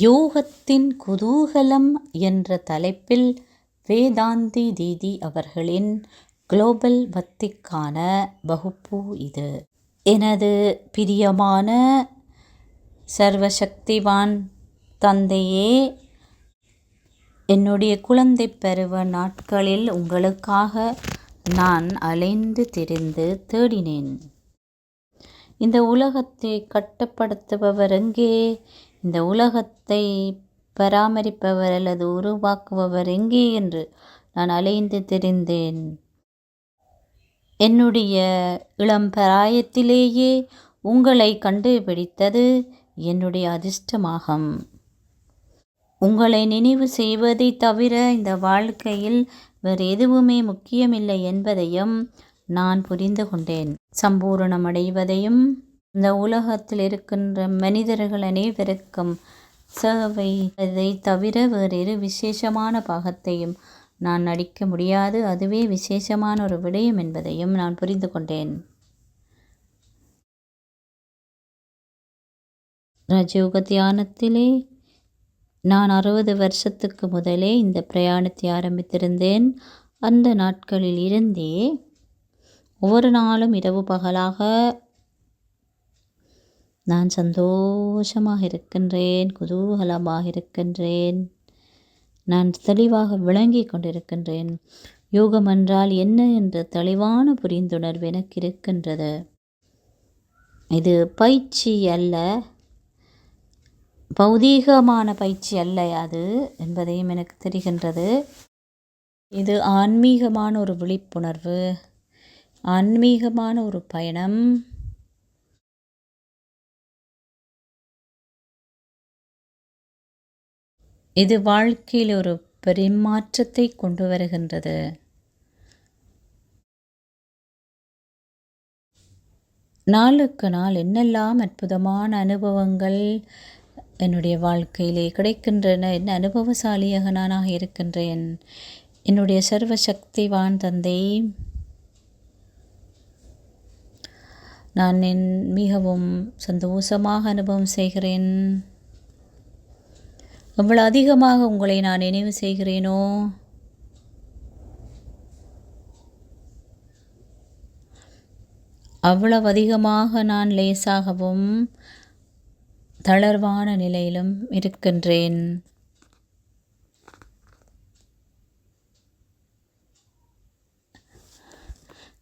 யோகத்தின் குதூகலம் என்ற தலைப்பில் வேதாந்தி தீதி அவர்களின் குளோபல் பக்திக்கான வகுப்பு இது. எனது பிரியமான சர்வசக்திவான் தந்தையே என்னுடைய குழந்தைப் பருவ நாட்களில் உங்களுக்காக நான் அலைந்து திரிந்து தேடினேன். இந்த உலகத்தை கட்டுப்படுத்துபவர் எங்கே? இந்த உலகத்தை பராமரிப்பவர் அல்லது உருவாக்குபவர் எங்கே என்று நான் அலைந்து தெரிந்தேன் என்னுடைய இளம் பிராயத்திலேயே உங்களை கண்டுபிடித்தது என்னுடைய அதிர்ஷ்டமாகும். உங்களை நினைவு செய்வதை தவிர இந்த வாழ்க்கையில் வேறு எதுவுமே முக்கியமில்லை என்பதையும் நான் புரிந்து கொண்டேன். சம்பூரணமடைவதையும் இந்த உலகத்தில் இருக்கின்ற மனிதர்கள் அனைவருக்கும் சேவை அதை தவிர வேறொரு விசேஷமான பாகத்தையும் நான் நடிக்க முடியாது. அதுவே விசேஷமான ஒரு விடயம் என்பதையும் நான் புரிந்து கொண்டேன். ராஜயோக தியானத்திலே நான் அறுபது வருஷத்துக்கு முதலே இந்த பிரயாணத்தை ஆரம்பித்திருந்தேன். அந்த நாட்களில் இருந்தே ஒவ்வொரு நாளும் இரவு பகலாக நான் சந்தோஷமாக இருக்கின்றேன். குதூகலமாக இருக்கின்றேன். நான் தெளிவாக விளங்கிக் கொண்டிருக்கின்றேன். யோகம் என்றால் என்ன என்ற தெளிவான புரிந்துணர்வு எனக்கு இருக்கின்றது. இது பயிற்சி அல்ல. பௌதீகமான பயிற்சி அல்ல அது என்பதையும் எனக்கு தெரிகின்றது. இது ஆன்மீகமான ஒரு விழிப்புணர்வு. ஆன்மீகமான ஒரு பயணம். இது வாழ்க்கையில் ஒரு பெருமாற்றத்தை கொண்டு வருகின்றது. நாளுக்கு நாள் என்னெல்லாம் அற்புதமான அனுபவங்கள் என்னுடைய வாழ்க்கையிலே கிடைக்கின்றன. என்ன அனுபவசாலியாக நானாக இருக்கின்றேன். என்னுடைய சர்வசக்திவான் தந்தை நான் என் மிகவும் சந்தோஷமாக அனுபவம் செய்கிறேன். எவ்வளோ அதிகமாக உங்களை நான் நினைவு செய்கிறேனோ அவ்வளவு அதிகமாக நான் லேசாகவும் தளர்வான நிலையிலும் இருக்கின்றேன்.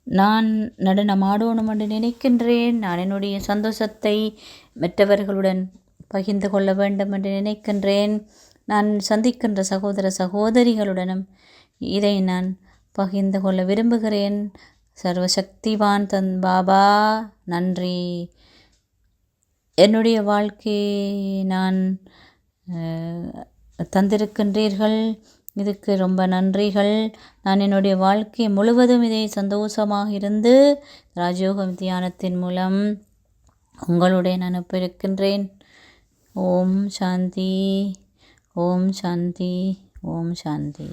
நான் நடனமாடணும் என்று நினைக்கின்றேன். நான் என்னுடைய சந்தோஷத்தை மற்றவர்களுடன் பகிர்ந்து கொள்ள வேண்டும் என்று நினைக்கின்றேன். நான் சந்திக்கின்ற சகோதர சகோதரிகளுடனும் இதை நான் பகிர்ந்து கொள்ள விரும்புகிறேன். சர்வசக்திவான் தன் பாபா நன்றி. என்னுடைய வாழ்க்கையை நான் தந்திருக்கின்றீர்கள். இதுக்கு ரொம்ப நன்றிகள். நான் என்னுடைய வாழ்க்கை முழுவதும் இதை சந்தோஷமாக இருந்து ராஜயோகம் தியானத்தின் மூலம் உங்களுடன் அனுப்பியிருக்கின்றேன். ஓம் சாந்தி ஓம் சாந்தி ஓம் சாந்தி